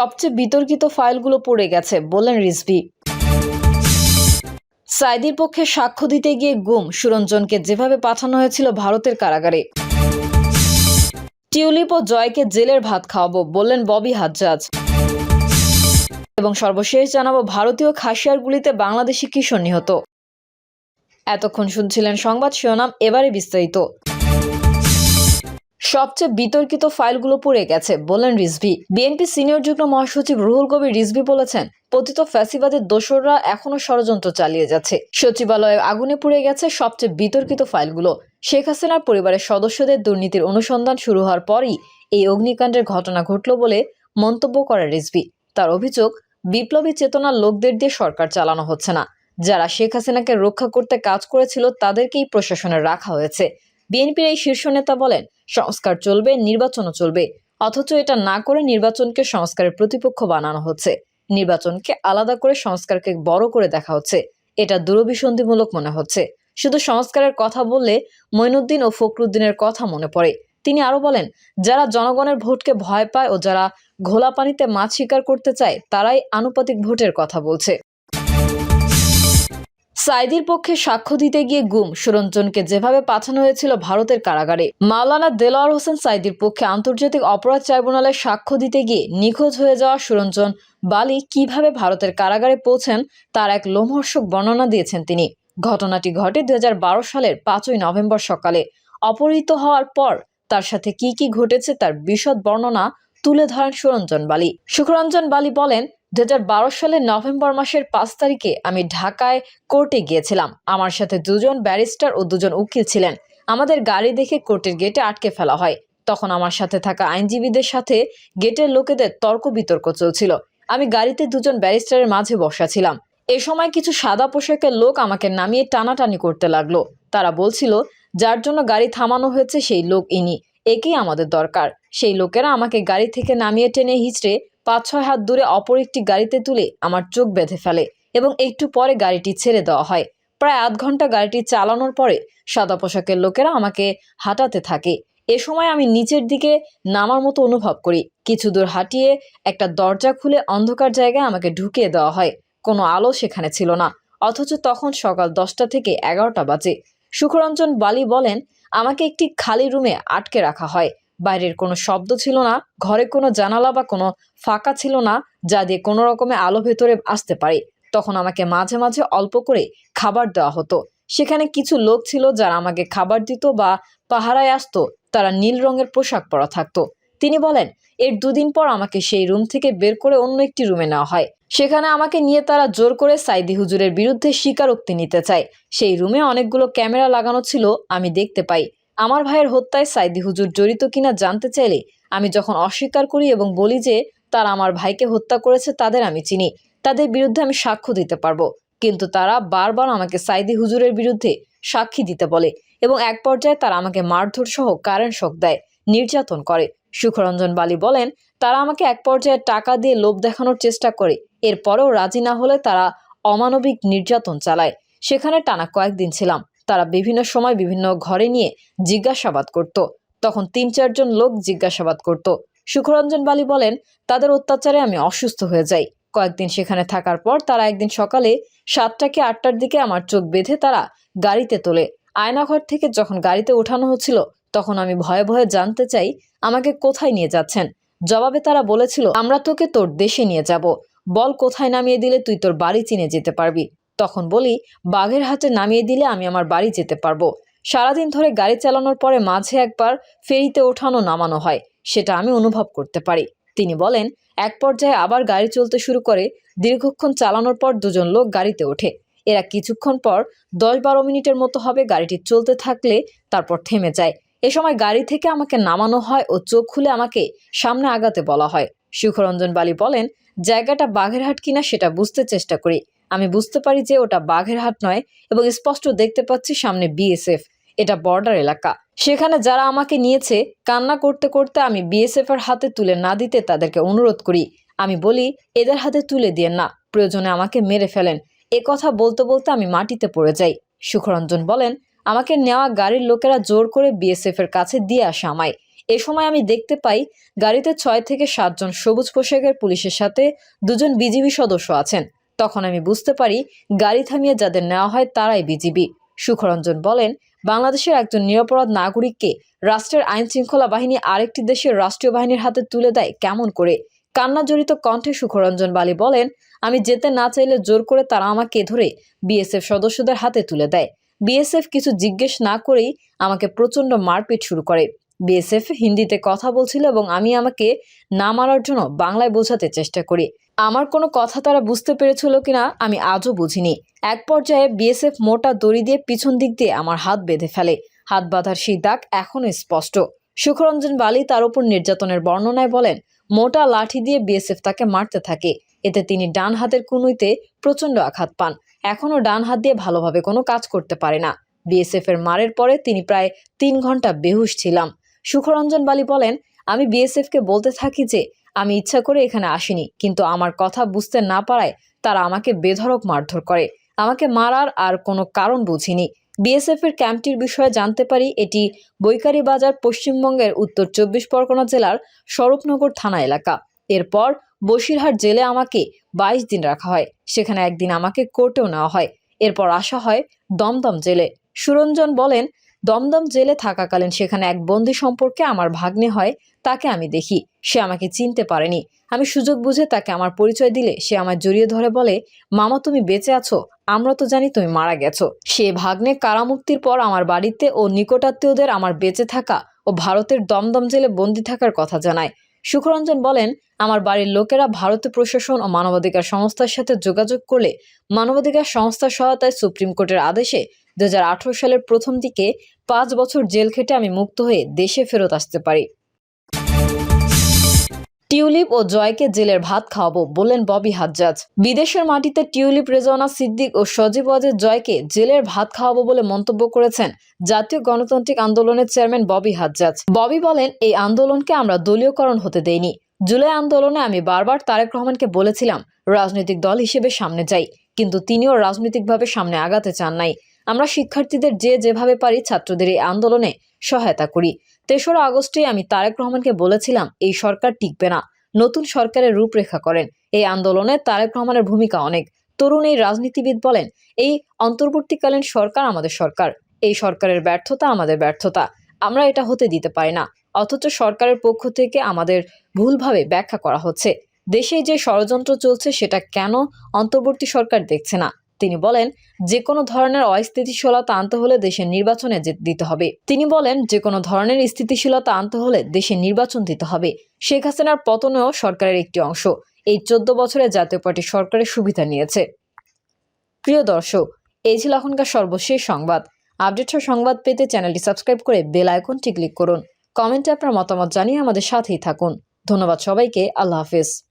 সবচেয়ে বিতর্কিত ফাইলগুলো পড়ে গেছে, বললেন রিজভি। সাইদির পক্ষে সাক্ষ্য দিতে গিয়ে গুম, সুরঞ্জনকে যেভাবে পাঠানো হয়েছিল ভারতের কারাগারে। টিউলিপ ও জয়কে জেলের ভাত খাওয়াবো, বললেন ববি হাজ্জাজ। এবং সর্বশেষ জানাব, ভারতীয় খাসিয়ার গুলিতে বাংলাদেশি কিশোর নিহত। এতক্ষণ শুনছিলেন সংবাদ শিরোনাম, এবারে বিস্তারিত। সবচেয়ে বিতর্কিত ফাইলগুলো পড়ে গেছে, বললেন রিজভি। বিএনপি সিনিয়র যুগ্ম মহাসচিব রুহুল কবির রিজভি বলেছেন, পতিত ফ্যাসিবাদের দোসররা এখনও ষড়যন্ত্র চালিয়ে যাচ্ছে। সচিবালয়ে আগুনে পুড়ে গেছে সবচেয়ে বিতর্কিত ফাইলগুলো। শেখ হাসিনার পরিবারের সদস্যদের দুর্নীতির অনুসন্ধান শুরু হওয়ার পরই এই অগ্নিকাণ্ডের ঘটনা ঘটল বলে মন্তব্য করে রিজভি। তার অভিযোগ, বিপ্লবী চেতনার লোকদের দিয়ে সরকার চালানো হচ্ছে না। যারা শেখ হাসিনাকে রক্ষা করতে কাজ করেছিল তাদেরকেই প্রশাসনে রাখা হয়েছে। বিএনপির এই শীর্ষ নেতা বলেন, সংস্কার চলবে, নির্বাচনও চলবে। অথচ এটা না করে নির্বাচনকে সংস্কারের প্রতিপক্ষ বানানো হচ্ছে। নির্বাচনকে আলাদা করে সংস্কারকে বড় করে দেখা হচ্ছে। এটা দূরভিসন্ধিমূলক মনে হচ্ছে। শুধু সংস্কারের কথা বললে মঈনুদ্দিন ও ফখরুদ্দিনের কথা মনে পড়ে। তিনি আরও বলেন, যারা জনগণের ভোটকে ভয় পায় ও যারা ঘোলা পানিতে মাছ শিকার করতে চায়, তারাই আনুপাতিক ভোটের কথা বলছে। সাইদির পক্ষে সাক্ষ্য দিতে গিয়ে গুম। সুরঞ্জনকে যেভাবে পাঠানো হয়েছিল ভারতের কারাগারে, মাওলানা দেলোয়ার হোসেন সাইদির পক্ষে আন্তর্জাতিক অপরাধ ট্রাইব্যুনালে সাক্ষ্য দিতে গিয়ে নিখোঁজ হয়ে যাওয়া সুরঞ্জন বালি কীভাবে ভারতের কারাগারে পৌঁছেন তার এক লোমহর্ষক বর্ণনা দিয়েছেন তিনি। ঘটনাটি ঘটে দুই হাজার বারো সালের পাঁচই নভেম্বর সকালে। অপহৃত হওয়ার পর তার সাথে কি কি ঘটেছে তার বিশদ বর্ণনা তুলে ধরেন সুরঞ্জন বালি। সুখরঞ্জন বালি বলেন দু হাজার বারো সালের নভেম্বর মাসের পাঁচ তারিখে আমি ঢাকায় কোর্টে গিয়েছিলাম। আমার সাথে দুজন ব্যারিস্টার ও দুজন উকিল ছিলেন। আমাদের গাড়ি দেখে কোর্টের গেটে আটকে ফেলা হয়। তখন আমার সাথে থাকা আইনজীবীদের সাথে গেটের লোকেদের তর্ক বিতর্ক চলছিল। আমি গাড়িতে দুজন ব্যারিস্টারের মাঝে বসা ছিলাম। এ সময় কিছু সাদা পোশাকের লোক আমাকে নামিয়ে টানাটানি করতে লাগল। তারা বলছিল, যার জন্য গাড়ি থামানো হয়েছে সেই লোক ইনি। একেই আমাদের দরকার। সেই লোকেরা আমাকে গাড়ি থেকে নামিয়ে টেনে হিচড়ে পাঁচ ছয় হাত দূরে অপর একটি গাড়িতে তুলে আমার চোখ বেঁধে ফেলে এবং একটু পরে গাড়িটি ছেড়ে দেওয়া হয়। প্রায় আধ ঘণ্টা গাড়িটি চালানোর পরে সাদা পোশাকের লোকেরা আমাকে হাঁটাতে থাকে। এ সময় আমি নিচের দিকে নামার মতো অনুভব করি। কিছু দূর হাঁটিয়ে একটা দরজা খুলে অন্ধকার জায়গায় আমাকে ঢুকিয়ে দেওয়া হয়। কোনো আলো সেখানে ছিল না, অথচ তখন সকাল দশটা থেকে এগারোটা বাজে। সুখরঞ্জন বালি বলেন, আমাকে একটি খালি রুমে আটকে রাখা হয়। বাইরের কোনো শব্দ ছিল না, ঘরে কোনো জানালা বা কোনো ফাঁকা ছিল না যা দিয়ে কোনো রকমে আলো ভেতরে আসতে পারে। তখন আমাকে মাঝে মাঝে অল্প করে খাবার দেওয়া হতো। সেখানে কিছু লোক ছিল যারা আমাকে খাবার দিত বা পাহারায় আসতো। তারা নীল রঙের পোশাক পরা থাকতো। তিনি বলেন, এর দুদিন পর আমাকে সেই রুম থেকে বের করে অন্য একটি রুমে নেওয়া হয়। সেখানে আমাকে নিয়ে তারা জোর করে সাইদি হুজুরের বিরুদ্ধে স্বীকারোক্তি নিতে চায়। সেই রুমে অনেকগুলো ক্যামেরা লাগানো ছিল, আমি দেখতে পাই। আমার ভাইয়ের হত্যায় সাইদি হুজুর জড়িত কিনা জানতে চাইলে আমি যখন অস্বীকার করি এবং বলি যে তারা আমার ভাইকে হত্যা করেছে তাদের আমি চিনি। তাদের বিরুদ্ধে আমি সাক্ষ্য দিতে পারব। কিন্তু তারা বারবার আমাকে সাইদি হুজুরের বিরুদ্ধে সাক্ষী দিতে বলে এবং এক পর্যায়ে তারা আমাকে মারধর সহ কারেন্ট শক দেয়, নির্যাতন করে। সুখরঞ্জন বালি বলেন, তারা আমাকে এক পর্যায়ে টাকা দিয়ে লোভ দেখানোর চেষ্টা করে। এরপরেও রাজি না হলে তারা অমানবিক নির্যাতন চালায়। সেখানে টানা কয়েকদিন ছিলাম। তারা বিভিন্ন সময় বিভিন্ন ঘরে নিয়ে জিজ্ঞাসাবাদ করত। তখন তিন চারজন লোক জিজ্ঞাসাবাদ করত। সুখরঞ্জন বালি বলেন, তাদের অত্যাচারে আমি অসুস্থ হয়ে যাই। কয়েকদিন সেখানে থাকার পর তারা একদিন সকালে সাতটা কি আটটার দিকে আমার চোখ বেঁধে তারা গাড়িতে তোলে। আয়নাঘর থেকে যখন গাড়িতে ওঠানো হচ্ছিল, তখন আমি ভয়ে ভয়ে জানতে চাই, আমাকে কোথায় নিয়ে যাচ্ছেন? জবাবে তারা বলেছিল, আমরা তোকে তোর দেশে নিয়ে যাব। বল কোথায় নামিয়ে দিলে তুই তোর বাড়ি চিনে যেতে পারবি। তখন বলি, বাঘের হাতে নামিয়ে দিলে আমি আমার বাড়ি যেতে পারব। সারাদিন ধরে গাড়ি চালানোর পরে মাঝে একবার ফেরিতে ওঠানো নামানো হয়, সেটা আমি অনুভব করতে পারি। তিনি বলেন, এক পর্যায়ে আবার গাড়ি চলতে শুরু করে, দীর্ঘক্ষণ চালানোর পর দুজন লোক গাড়িতে ওঠে। এরা কিছুক্ষণ পর দশ বারো মিনিটের মতো হবে গাড়িটি চলতে থাকলে তারপর থেমে যায়। এ সময় গাড়ি থেকে আমাকে নামানো হয় ও চোখ খুলে আমাকে সামনে আগাতে বলা হয়। সুখরঞ্জন বালি বলেন, জায়গাটা বাঘের বাঘেরহাট কিনা সেটা বুঝতে চেষ্টা করি। আমি বুঝতে পারি যে ওটা বাঘেরহাট নয় এবং স্পষ্ট দেখতে পাচ্ছি সামনে বিএসএফ এটা বর্ডার এলাকা। সেখানে যারা আমাকে নিয়েছে, কান্না করতে করতে আমি বিএসএফ এর হাতে তুলে না দিতে তাদেরকে অনুরোধ করি। আমি বলি, এদের হাতে তুলে দিয়ে না, প্রয়োজনে আমাকে মেরে ফেলেন। এ কথা বলতে বলতে আমি মাটিতে পড়ে যাই। সুখরঞ্জন বলেন, আমাকে নেওয়া গাড়ির লোকেরা জোর করে বিএসএফ এর কাছে দিয়ে আসে আমায়। এ সময় আমি দেখতে পাই, গাড়িতে ছয় থেকে সাতজন সবুজ পোশাকের পুলিশের সাথে দুজন বিজিবি সদস্য আছেন। তখন আমি বুঝতে পারি গাড়ি থামিয়ে যাদের নেওয়া হয় তারাই বিজিবি। সুখরঞ্জন বলেন, বাংলাদেশের একজন নিরাপরাধ নাগরিককে রাষ্ট্রের আইন শৃঙ্খলা বাহিনী আরেকটি দেশের রাষ্ট্রীয় বাহিনীর হাতে তুলে দেয় কেমন করে? কান্না জড়িত কণ্ঠে সুখরঞ্জন বালি বলেন, আমি যেতে না চাইলে জোর করে তারা আমাকে ধরে বিএসএফ সদস্যদের হাতে তুলে দেয়। বিএসএফ কিছু জিজ্ঞেস না করেই আমাকে প্রচণ্ড মারপিট শুরু করে। বিএসএফ হিন্দিতে কথা বলছিল এবং আমি আমাকে না মারার জন্য বাংলায় বোঝাতে চেষ্টা করি। আমার কোনো কথা তারা বুঝতে পেরেছিল কিনা আমি আজও বুঝিনি। এক পর্যায়ে বিএসএফ মোটা দড়ি দিয়ে পিছন দিক দিয়ে আমার হাত বেঁধে ফেলে। হাত বাঁধার সেই দাগ এখনও স্পষ্ট। সুখরঞ্জন বালি তার উপর নির্যাতনের বর্ণনায় বলেন, মোটা লাঠি দিয়ে বিএসএফ তাকে মারতে থাকে। এতে তিনি ডান হাতের কুনুইতে প্রচণ্ড আঘাত পান। এখনও ডান হাত দিয়ে ভালোভাবে কোনো কাজ করতে পারে না। বিএসএফ এর মারের পরে তিনি প্রায় তিন ঘণ্টা বেহুশ ছিলাম। সুখরঞ্জন বালি বলেন, আমি বিএসএফকে বলতে থাকি যে, আমি ইচ্ছা করে এখানে আসিনি, কিন্তু আমার কথা বুঝতে না পারায় তারা আমাকে বেধড়ক মারধর করে। আমাকে মারার আর কোনো কারণ বুঝিনি। বিএসএফ এর ক্যাম্পটির বিষয়ে জানতে পারি, এটি বৈকারি বাজার পশ্চিমবঙ্গের উত্তর চব্বিশ পরগনা জেলার স্বরূপনগর থানা এলাকা। এরপর বসিরহাট জেলে আমাকে বাইশ দিন রাখা হয়, সেখানে একদিন আমাকে কোর্টেও নেওয়া হয়। এরপর আসা হয় দমদম জেলে। সুরঞ্জন বলেন দমদম জেলে থাকাকালীন সেখানে এক বন্দি সম্পর্কে আমার ভাগ্নে হয়, তাকে আমি দেখি। সে আমাকে চিনতে পারেনি। আমি সুযোগ বুঝে তাকে আমার পরিচয় দিলে সে আমার জড়িয়ে ধরে বলে, মামা, তুমি বেঁচে আছো? আমরা তো জানি তুমি মারা গেছো। সে ভাগ্নে কারামুক্তির পর আমার বাড়িতে ও নিকটাত্মীয়দের আমার বেঁচে থাকা ও ভারতের দমদম জেলে বন্দি থাকার কথা জানায়। সুখরঞ্জন বলেন, আমার বাড়ির লোকেরা ভারতীয় প্রশাসন ও মানবাধিকার সংস্থার সাথে যোগাযোগ করলে মানবাধিকার সংস্থার সহায়তায় সুপ্রিম কোর্টের আদেশে দুই হাজার আঠারো সালের প্রথম দিকে পাঁচ বছর জেল খেটে আমি মুক্ত হয়ে দেশে ফেরত আসতে পারি। টিউলিপ ও জয়কে জেলের ভাত খাওয়াবো বললেন ববি হাজ্জাজ। বিদেশের মাটিতে টিউলিপ, রেজওয়ানা, সিদ্দিক ও সজীব ওয়াজেদ জয়কে জেলের ভাত খাওয়াবো বলে মন্তব্য করেছেন জাতীয় গণতান্ত্রিক আন্দোলনের চেয়ারম্যান ববি হাজ্জাজ। ববি বলেন, এই আন্দোলনকে আমরা দলীয়করণ হতে দেইনি। জুলাই আন্দোলনে আমি বারবার তারেক রহমানকে বলেছিলাম, রাজনৈতিক দল হিসেবে সামনে যাই। কিন্তু তিনিও রাজনৈতিকভাবে সামনে আগাতে চান নাই। আমরা শিক্ষার্থীদের যে যেভাবে পারি ছাত্রদের এই আন্দোলনে সহায়তা করি। তেসরা আগস্টে আমি তারেক রহমানকে বলেছিলাম, এই সরকার টিকবে না। নতুন সরকারের রূপরেখা করেন। এই আন্দোলনে তারেক রহমানের ভূমিকা অনেক। তরুণ এই রাজনীতিবিদ বলেন, এই অন্তর্বর্তীকালীন সরকার আমাদের সরকার। এই সরকারের ব্যর্থতা আমাদের ব্যর্থতা। আমরা এটা হতে দিতে পারি না। অথচ সরকারের পক্ষ থেকে আমাদের ভুলভাবে ব্যাখ্যা করা হচ্ছে। দেশে যে ষড়যন্ত্র চলছে সেটা কেন অন্তর্বর্তী সরকার দেখছে না? তিনি বলেন যে কোনো ধরনের অস্থিতিশীলতা আনতে হলে দেশের নির্বাচনে দিতে হবে। তিনি বলেন যে কোনো ধরনের স্থিতিশীলতা আনতে হলে দেশে নির্বাচন দিতে হবে। শেখ হাসিনার পতনেও সরকারের একটি অংশ। এই চোদ্দ বছরে জাতীয় পার্টি সরকারের সুবিধা নিয়েছে। প্রিয় দর্শক, এই ছিল এখনকার সর্বশেষ সংবাদ। আপডেট সংবাদ পেতে চ্যানেলটি সাবস্ক্রাইব করে বেল আইকনটি ক্লিক করুন। কমেন্টে আপনার মতামত জানিয়ে আমাদের সাথেই থাকুন। ধন্যবাদ সবাইকে। আল্লাহ হাফিজ।